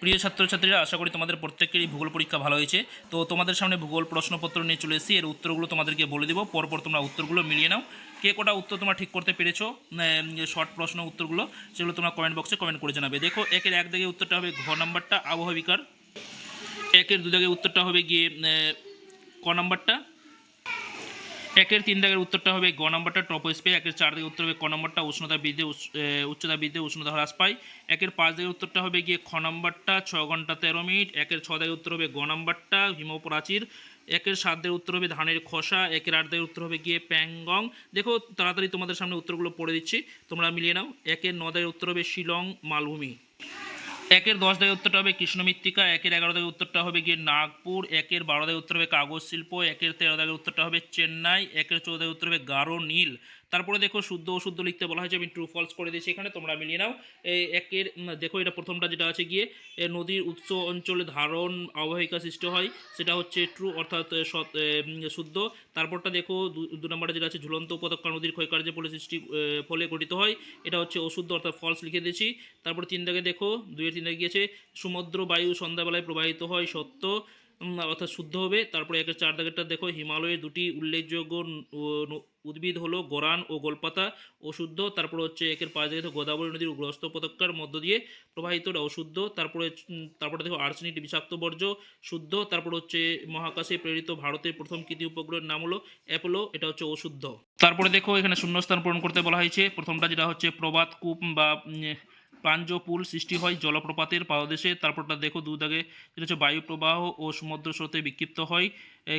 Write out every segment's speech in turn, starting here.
প্রিয় ছাত্রছাত্রীরা, আশা করি তোমাদের প্রত্যেকেরই ভূগোল পরীক্ষা ভালো হয়েছে। তো তোমাদের সামনে ভূগোল প্রশ্নপত্র নিয়ে চলে এসেছি। এর উত্তরগুলো তোমাদেরকে বলে দেবো। পরপর তোমরা উত্তরগুলো মিলিয়ে নাও। কে কটা উত্তর তোমরা ঠিক করতে পেরেছ? শর্ট প্রশ্ন উত্তরগুলো, সেগুলো তোমরা কমেন্ট বক্সে কমেন্ট করে জানাবে। দেখো, একের এক দিকে উত্তরটা হবে ঘ নাম্বারটা আবহাবিকার একের দু দাগের উত্তরটা হবে গিয়ে ক নাম্বারটা। একের তিন দাগের উত্তরটা হবে গ নাম্বারটা ট্রপোস্পে একের চার দিকের উত্তর হবে ক নম্বরটা, উষ্ণতা বৃদ্ধি উচ্চতা বৃদ্ধি, উষ্ণতা হ্রাস পায়। একের পাঁচ দিকের উত্তরটা হবে গিয়ে খ নাম্বারটা, ছ ঘণ্টা তেরো মিনিট। একের ছ দিকের উত্তর হবে গ নাম্বারটা হিমপ্রাচীর একের সাত দিকের উত্তর হবে ধানের খোসা। একের আট দিকের উত্তর হবে গিয়ে প্যাংগং। দেখো, তাড়াতাড়ি তোমাদের সামনে উত্তরগুলো পড়ে দিচ্ছি। তোমরা মিলিয়ে নাও। একের ন দিকের উত্তর হবে শিলং, মালভূমি। একের দশ দায় উত্তরটা হবে কৃষ্ণ মৃত্তিকা একের এগারো দায় উত্তরটা হবে গিয়ে নাগপুর, একের বারো দায় উত্তর হবে কাগজ শিল্প একের তেরো দায় উত্তরটা হবে চেন্নাই, একের চৌদ্দ উত্তর হবে গারো নীল। তারপরে দেখো শুদ্ধ অশুদ্ধ লিখতে বলা হয়েছে আমি ট্রু ফলস করে দিয়েছি এখানে, তোমরা মিলিয়ে নাও। এই একের দেখো এটা প্রথমটা যেটা আছে গিয়ে নদীর উৎস অঞ্চলে ধারণ আবহাওয়িকা সৃষ্টি হয়, সেটা হচ্ছে ট্রু অর্থাৎ শুদ্ধ। তারপরটা দেখো, দু- দু নম্বরে যেটা আছে, ঝুলন্ত উপত্যকা নদীর ক্ষয়কার্যের ফলে সৃষ্টি ফলে গঠিত হয়, এটা হচ্ছে অশুদ্ধ অর্থাৎ ফলস লিখে দিয়েছি। তারপর তিন দাগে দেখো, দুইয়ের তিন দাগে গিয়েছে, সমুদ্র বায়ু সন্ধ্যাবেলায় প্রবাহিত হয় সত্য অর্থাৎ শুদ্ধ হবে। তারপরে একের চার দাগেরটা দেখো হিমালয়ের দুটি উল্লেখযোগ্য উদ্ভিদ হলো গোরান ও গোলপাতা। অশুদ্ধ, তারপর হচ্ছে একের পাঁচ দাগে গোদাবরী নদীর গ্রস্ত উপত্যকার মধ্য দিয়ে প্রবাহিত অশুদ্ধ। তারপরে তারপরে দেখো আর্সেনিক বিষাক্ত বর্জ্য, শুদ্ধ। তারপর হচ্ছে মহাকাশে প্রেরিত ভারতের প্রথম কৃতি উপগ্রহের নাম হলো অ্যাপোলো, এটা হচ্ছে অশুদ্ধ। তারপরে দেখো এখানে শূন্যস্থান পূরণ করতে বলা হয়েছে। প্রথমটা যেটা হচ্ছে প্রবাদ কূপ বা উম, প্রাঞ্জপুল সৃষ্টি হয় জলপ্রপাতের পাদদেশে। তারপরটা দেখো দুদাগে যেটা হচ্ছে বায়ুপ্রবাহ ও সমুদ্র স্রোতে বিক্ষিপ্ত হয়।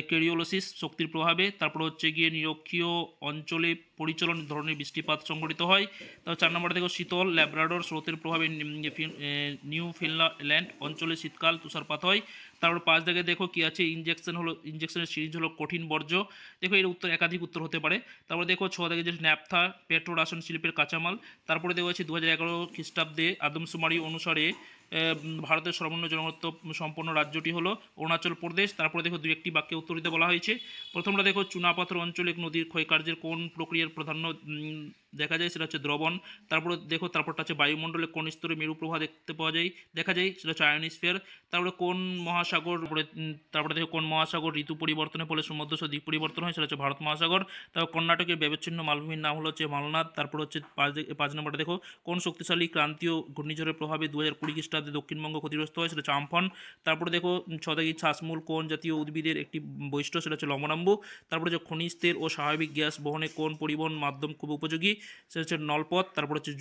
কেরিওলোসিস শক্তির প্রভাবে। তারপর হচ্ছে গিয়ে নিরক্ষীয় অঞ্চলে পরিচালন ধরনের বৃষ্টিপাত সংঘটিত হয়। তারপর চার নম্বরে দেখো, শীতল ল্যাব্রাডর স্রোতের প্রভাবে নিউ ফিনল্যান্ড অঞ্চলে শীতকাল তুষারপাত হয়। তারপর পাঁচ দাগে দেখো কি আছে, ইনজেকশন হলো, ইনজেকশনের সিরিজ হলো কঠিন বর্জ্য। দেখো এর উত্তর, একাধিক উত্তর হতে পারে। তারপর দেখো ছ দাগে যে ন্যাপথা পেট্রো রাসায়ন শিল্পের কাঁচামাল। তারপরে দেখো হচ্ছে দু হাজার এগারো খ্রিস্টাব্দে আদমশুমারি অনুসারে ভারতের সর্বনিম্ন জনগণত্ব সম্পন্ন রাজ্যটি হলো অরুণাচল প্রদেশ। তারপরে দেখো দু একটি বাক্যে উত্তর দিতে বলা হয়েছে। প্রথমটা দেখো চুনাপাথর অঞ্চলে নদীর ক্ষয়কার্যের কোন প্রক্রিয়ার প্রাধান্য দেখা যায়? সেটা হচ্ছে দ্রবণ। তারপরে দেখো তারপরটা হচ্ছে বায়ুমণ্ডলে কোন স্তরে মেরু প্রবাহ দেখতে পাওয়া যায়? দেখা যায় সেটা হচ্ছে আয়নিস্ফিয়ার। তারপরে কোন মহাসাগর তারপরে, দেখো কোন মহাসাগর ঋতু পরিবর্তনের ফলে সমুদ্র দ্বীপ পরিবর্তন হয়? সেটা হচ্ছে ভারত মহাসাগর। তারপর কর্ণাটকের ব্যবচ্ছিন্ন মালভূমির নাম হলো হচ্ছে মালনাথ। তারপর হচ্ছে পাঁচ পাঁচ নম্বরটা দেখো কোন শক্তিশালী ক্রান্তীয় ঘূর্ণিঝড়ের প্রভাবে দু হাজার কুড়ি খ্রিস্টাব্দে দক্ষিণবঙ্গ ক্ষতিগ্রস্ত হয়, সেটা আমফান তারপরে দেখো ছদাগি শ্বাসমূল কোন জাতীয় উদ্ভিদের একটি বৈশিষ্ট্য, সেটা হচ্ছে লবণাম্বু। তারপরে হচ্ছে খনিজ তেল ও স্বাভাবিক গ্যাস বহনে কোন পরিবহন মাধ্যম খুব উপযোগী, সেটা হচ্ছে নলপথ। তারপর হচ্ছে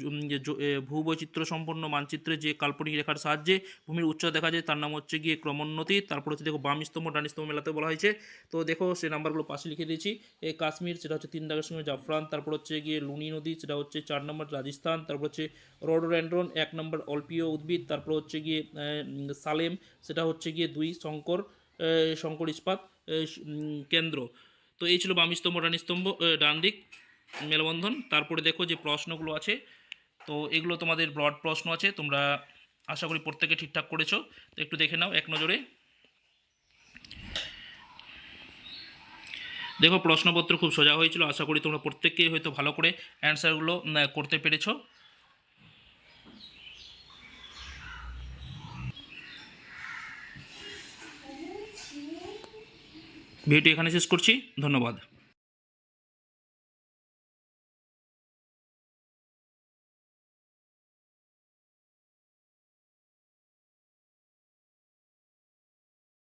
ভূবৈচিত্র্য সম্পন্ন মানচিত্রে যে কাল্পনিক রেখার সাহায্যে ভূমির উচ্চতা দেখা যায়, তার নাম হচ্ছে গিয়ে ক্রমোন্নতি। তারপর হচ্ছে দেখো বাম স্তম্ভ ডান স্তম্ভ মেলাতে বলা হয়েছে। তো দেখো, সে নাম্বারগুলো পাশে লিখে দিয়েছি। এই কাশ্মীর, সেটা হচ্ছে তিন দাগের সঙ্গে জাফরান। তারপর হচ্ছে গিয়ে লুনি নদী, সেটা হচ্ছে চার নম্বর রাজস্থান। তারপর হচ্ছে রোডোডেন্ড্রন, এক নম্বর অল্পীয় উদ্ভিদ। তারপর হচ্ছে গিয়ে সালেম সেটা হচ্ছে গিয়ে দুই শঙ্কর শঙ্কর ইস্পাত কেন্দ্র। তো এই ছিল বাম স্তম্ভ ডান স্তম্ভ আহ, ডান দিক মেলবন্ধন। তারপরে দেখো যে প্রশ্নগুলো আছে তো এগুলো তোমাদের ব্রড প্রশ্ন আছে তোমরা আশা করি প্রত্যেকে ঠিকঠাক করেছ। তো একটু দেখে নাও এক নজরে। দেখো প্রশ্নপত্র খুব সোজা হয়েছিল আশা করি তোমরা প্রত্যেককেই হয়তো ভালো করে অ্যান্সারগুলো করতে পেরেছ। ভিডিওটি এখানে শেষ করছি ধন্যবাদ।